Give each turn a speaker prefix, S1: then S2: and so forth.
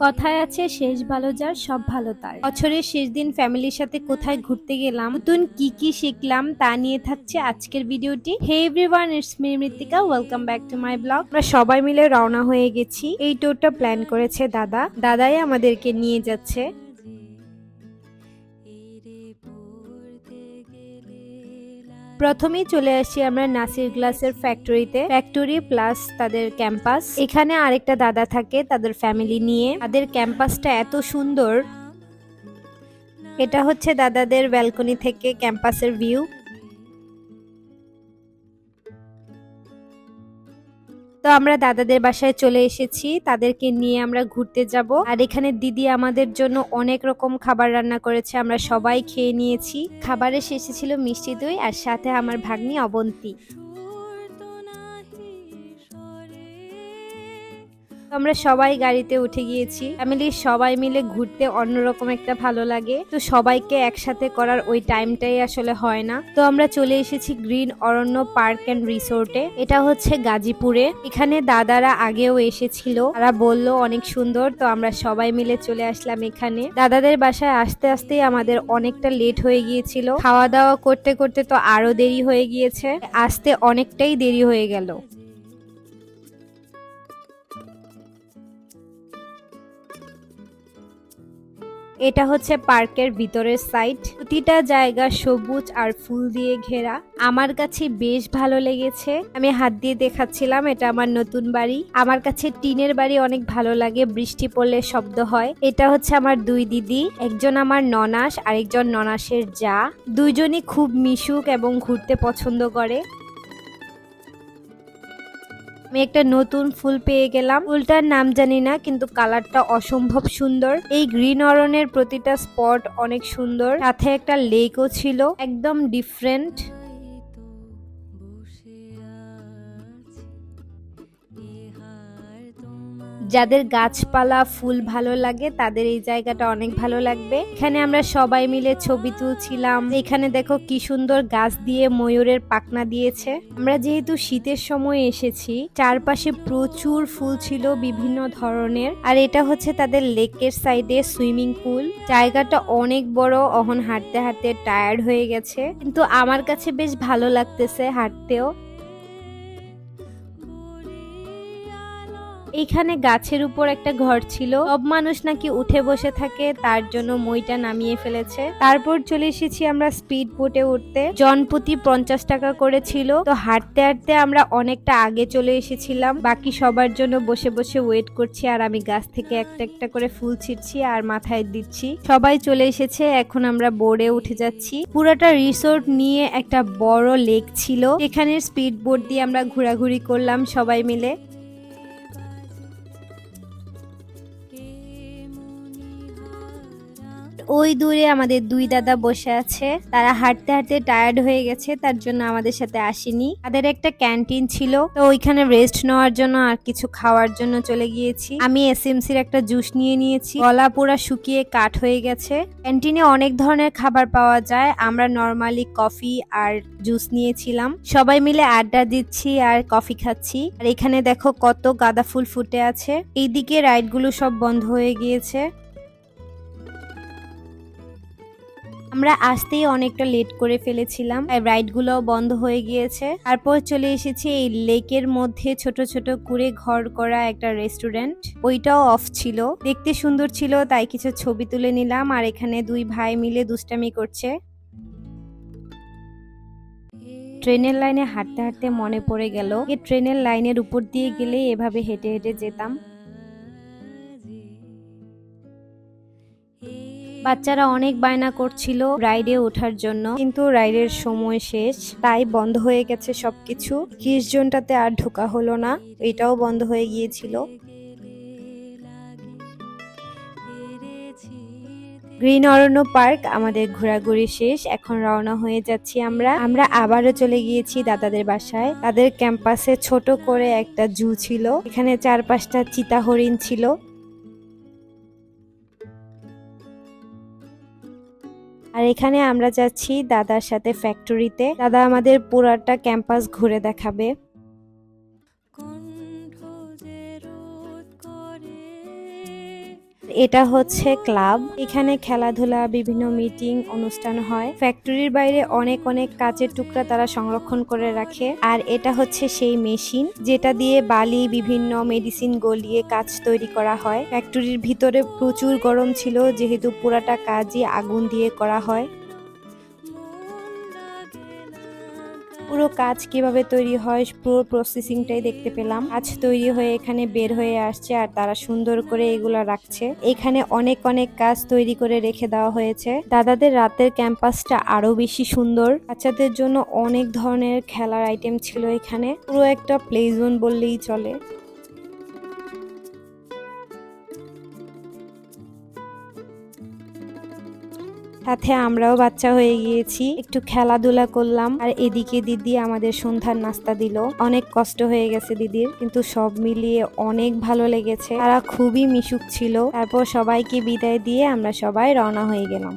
S1: কথায় আছে, শেষ ভালো যার, সব ভালো তার। বছরের শেষ দিন ফ্যামিলির সাথে কোথায় ঘুরতে গেলাম, নতুন কি কি শিখলাম তা নিয়ে থাকছে আজকের ভিডিওটি। Hey everyone it's me Mrittika welcome back to my blog আমরা সবাই মিলে রওনা হয়ে গেছি। এই ট্যুরটা প্ল্যান করেছে দাদা। দাদাই আমাদেরকে নিয়ে যাচ্ছে। প্রথমেই চলে আসি আমরা নাসির গ্লাসের ফ্যাক্টরিতে ফ্যাক্টরি প্লাস তাদের ক্যাম্পাস এখানে আরেকটা দাদা থাকে তাদের ফ্যামিলি নিয়ে। তাদের ক্যাম্পাসটা এত সুন্দর। এটা হচ্ছে দাদাদের ব্যালকনি থেকে ক্যাম্পাসের ভিউ তো আমরা দাদাদের বাসায় চলে এসেছি। তাদেরকে নিয়ে আমরা ঘুরতে যাব। আর এখানে দিদি আমাদের জন্য অনেক রকম খাবার রান্না করেছে। আমরা সবাই খেয়ে নিয়েছি। খাবারের শেষে ছিল মিষ্টি দই আর সাথে আমার ভাগ্নি অবন্তী। আমরা সবাই গাড়িতে উঠে গিয়েছি। ফ্যামিলির সবাই মিলে ঘুরতে অন্যরকম একটা ভালো লাগে। তো সবাইকে একসাথে করার ওই টাইমটাই আসলে হয় না। তো আমরা চলে এসেছি গ্রিন অরণ্য পার্ক অ্যান্ড রিসোর্টে। এটা হচ্ছে গাজীপুরে। এখানে দাদারা আগেও এসেছিল। তারা বলল, অনেক সুন্দর। তো আমরা সবাই মিলে চলে আসলাম এখানে। দাদাদের বাসায় আসতে আসতেই আমাদের অনেকটা লেট হয়ে গিয়েছিল। খাওয়া দাওয়া করতে করতে তো আরও দেরি হয়ে গিয়েছে। আসতে অনেকটাই দেরি হয়ে গেল। এটা হচ্ছে পার্কের ভিতরের সাইড। প্রতিটা জায়গা সবুজ আর ফুল দিয়ে ঘেরা। আমার কাছে বেশ ভালো লেগেছে। আমি হাত দিয়ে দেখাচ্ছিলাম, এটা আমার নতুন বাড়ি। আমার কাছে টিনের বাড়ি অনেক ভালো লাগে, বৃষ্টি পড়লে শব্দ হয়। এটা হচ্ছে আমার দুই দিদি, একজন আমার ননাস আরেকজন ননাসের যা। দুইজনই খুব মিশুক এবং ঘুরতে পছন্দ করে। আমি একটা নতুন ফুল পেয়ে গেলাম। ফুলটার নাম জানি না, কিন্তু কালারটা অসম্ভব সুন্দর। এই গ্রিন অরণের প্রতিটা স্পট অনেক সুন্দর। সাথে একটা লেকও ছিল, একদম ডিফারেন্ট যাদের গাছপালা, ফুল ভালো লাগে, তাদের এই জায়গাটা অনেক ভালো লাগবে। এখানে আমরা সবাই মিলে ছবি তুলছিলাম। এখানে দেখো কি সুন্দর গাছ দিয়ে ময়ূরের পাখনা দিয়েছে। আমরা যেহেতু শীতের সময় এসেছি, চারপাশে প্রচুর ফুল ছিল বিভিন্ন ধরনের। আর এটা হচ্ছে তাদের লেকের সাইডে সুইমিং পুল। জায়গাটা অনেক বড়, অহন হাঁটতে হাঁটতে টায়ার্ড হয়ে গেছে। কিন্তু আমার কাছে বেশ ভালো লাগতেছে হাঁটতেও। এইখানে গাছের উপর একটা ঘর ছিল। সব মানুষ নাকি উঠে বসে থাকে, তার জন্য মইটা নামিয়ে ফেলেছে। তারপর চলে এসেছি আমরা স্পিড বোটে উঠতে। জনপ্রতি পঞ্চাশ টাকা করে ছিল। তো হাঁটতে হাঁটতে আমরা অনেকটা আগে চলে এসেছিলাম। বাকি সবার জন্য বসে বসে ওয়েট করছি আর আমি গাছ থেকে একটা একটা করে ফুল ছিটছি আর মাথায় দিচ্ছি। সবাই চলে এসেছে, এখন আমরা বোর্ডে উঠে যাচ্ছি। পুরোটা রিসোর্ট নিয়ে একটা বড় লেক ছিল। এখানে স্পিড বোট দিয়ে আমরা ঘোরাঘুরি করলাম সবাই মিলে। ওই দূরে আমাদের দুই দাদা বসে আছে। তারা হাঁটতে হাঁটতে টায়ার্ড হয়ে গেছে, তার জন্য আমাদের সাথে আসেনি। তাদের একটা ক্যান্টিন ছিল, তো ওইখানে রেস্ট নেওয়ার জন্য আর কিছু খাওয়ার জন্য চলে গিয়েছি। আমি এসএমসির একটা জুস নিয়ে নিয়েছি। গলা পুরা শুকিয়ে কাঠ হয়ে গেছে। ক্যান্টিনে অনেক ধরনের খাবার পাওয়া যায়। আমরা নর্মালি কফি আর জুস নিয়েছিলাম। সবাই মিলে আড্ডা দিচ্ছি আর কফি খাচ্ছি। আর এখানে দেখো কত গাঁদা ফুল ফুটে আছে। এইদিকে রাইডগুলো সব বন্ধ হয়ে গিয়েছে। আমরা আসতেই অনেকটা লেট করে ফেলেছিলাম। রাইডগুলো বন্ধ হয়ে গিয়েছে। তারপর চলে এসেছি এই লেকের মধ্যে ছোট ছোট করে ঘর করা একটা রেস্টুরেন্ট ওইটাও অফ ছিল। দেখতে সুন্দর ছিল, তাই কিছু ছবি তুলে নিলাম। আর এখানে দুই ভাই মিলে দুষ্টামি করছে। ট্রেনের লাইনে হাঁটতে হাঁটতে মনে পড়ে গেল। এই ট্রেনের লাইনের উপর দিয়ে গেলে এভাবে হেঁটে হেঁটে যেতাম। বাচ্চারা অনেক বায়না করছিল রাইডে ওঠার জন্য, কিন্তু রাইডের সময় শেষ, তাই বন্ধ হয়ে গেছে সবকিছু। ত্রিশ জনটাতে আর ঢোকা হলো না, এটাও বন্ধ হয়ে গিয়েছিল। গ্রিন অরণ্য পার্ক আমাদের ঘোরাঘুরি শেষ, এখন রওনা হয়ে যাচ্ছি আমরা। আমরা আবারও চলে গিয়েছি দাদাদের বাসায়। তাদের ক্যাম্পাসে ছোট করে একটা জু ছিল, এখানে চার পাঁচটা চিতা হরিণ ছিল। আর এখানে আমরা যাচ্ছি দাদার সাথে ফ্যাক্টরিতে দাদা আমাদের পুরাটা ক্যাম্পাস ঘুরে দেখাবে। এটা হচ্ছে ক্লাব। এখানে খেলাধুলা, বিভিন্ন মিটিং, অনুষ্ঠান হয়। ফ্যাক্টরির বাইরে অনেক অনেক কাচের টুকরা তারা সংরক্ষণ করে রাখে। আর এটা হচ্ছে সেই মেশিন, যেটা দিয়ে বালি, বিভিন্ন মেডিসিন গলিয়ে কাচ তৈরি করা হয়। ফ্যাক্টরির ভিতরে প্রচুর গরম ছিল, যেহেতু পুরাটা কাজই আগুন দিয়ে করা হয়। পুরো কাজ কীভাবে তৈরি হয়, পুরো প্রসেসিংটাই দেখতে পেলাম। কাজ তৈরি হয়ে এখানে বের হয়ে আসছে আর তারা সুন্দর করে এগুলো রাখছে। এখানে অনেক অনেক কাজ তৈরি করে রেখে দেওয়া হয়েছে। দাদাদের রাতের ক্যাম্পাসটা আরও বেশি সুন্দর। বাচ্চাদের জন্য অনেক ধরনের খেলার আইটেম ছিল এখানে। পুরো একটা প্লে জোন বললেই চলে। সাথে আমরাও বাচ্চা হয়ে গিয়েছি। একটু খেলাধুলা করলাম আর এদিকে দিদি আমাদের সন্ধ্যার নাস্তা দিল। অনেক কষ্ট হয়ে গেছে দিদির, কিন্তু সব মিলিয়ে অনেক ভালো লেগেছে। তারা খুবই মিশুক ছিল। তারপর সবাইকে বিদায় দিয়ে আমরা সবাই রওনা হয়ে গেলাম।